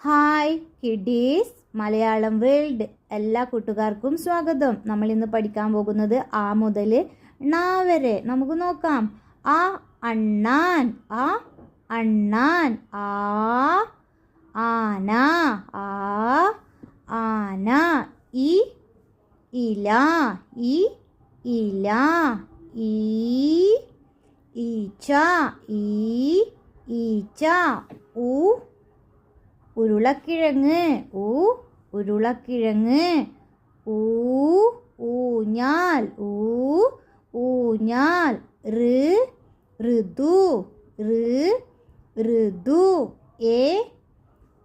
Hi kiddies Malayalam world. എല്ലാ കൂട്ടുകാർക്കും സ്വാഗതം. നമ്മൾ ഇന്ന് പഠിക്കാൻ പോകുന്നത് ആ മുതൽ ണ വരെ. നമുക്ക് നോക്കാം. ആ അണ്ണാൻ ആ അണ്ണാൻ ആ ആന ആ ആന ഇ ഇല ഇ ഇല ഈ ഈച്ച ഈ ഈച്ച ഊ ഉരുളക്കിഴങ്ങ്. ഊ ഉരുളക്കിഴങ്ങ്. ഊ ഊഞ്ഞാൽ. ഊ ഊഞ്ഞാൽ. ഋ ഋതു. ഋ ഋതു. എ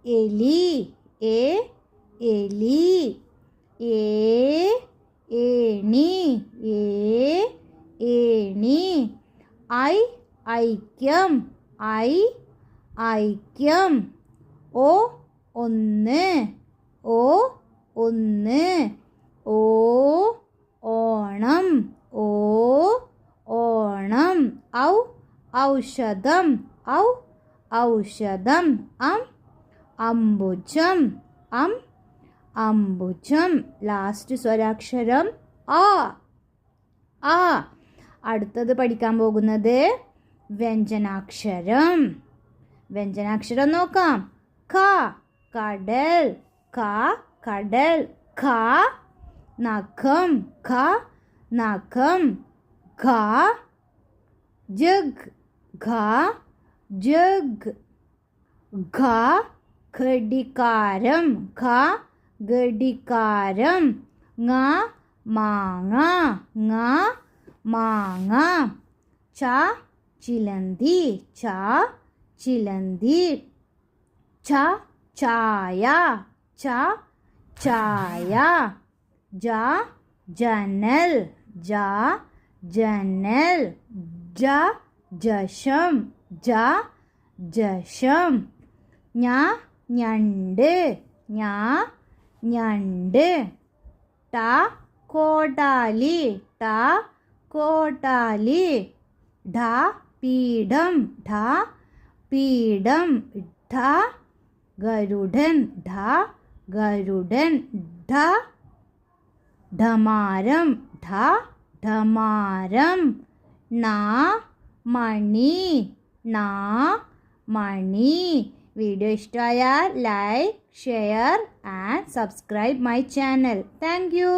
എലി. എ എലി. ഏ ഏണി. ഏ ഏണി. ഐ ഐക്യം. ഐ ഐക്യം. ഓ ഒന്ന്. ഓ ഒന്ന്. ഓ ഓണം. ഓ ഓണം. ഔ ഔഷധം. ഔ ഔഷധം. അം അംബുജം. അം അംബുജം. ലാസ്റ്റ് സ്വരാക്ഷരം ആ. ആ. അടുത്തത് പഠിക്കാൻ പോകുന്നത് വ്യഞ്ജനാക്ഷരം. വ്യഞ്ജനാക്ഷരം നോക്കാം. ക കടൽ. ക കടൽ. ഖ നഖം. ഖ നഖം. ഘ ജഗ്. ഘ ജഗ്. ഘ ഘടികാരം. ഘ ഘടികാരം. ങ മാങ്ങ. ങ മാങ്ങ. ച ചിലന്തി. ച ചിലന്തി. ച ചായ ച ചായ ജ ജനൽ ജ ജനൽ ജ ജശം ജ ജശം. ഞാ ഞണ്ട് ഞാ ഞണ്ട്. ട കോടാലി ട കോടാലി. ഢ പീഠം ഢ പീഠം गरुडन ढा गरुडन ढा ढमारम ढा ढमारम ना मणि ना मणि वीडियो इष्ट आया like share and subscribe my channel thank you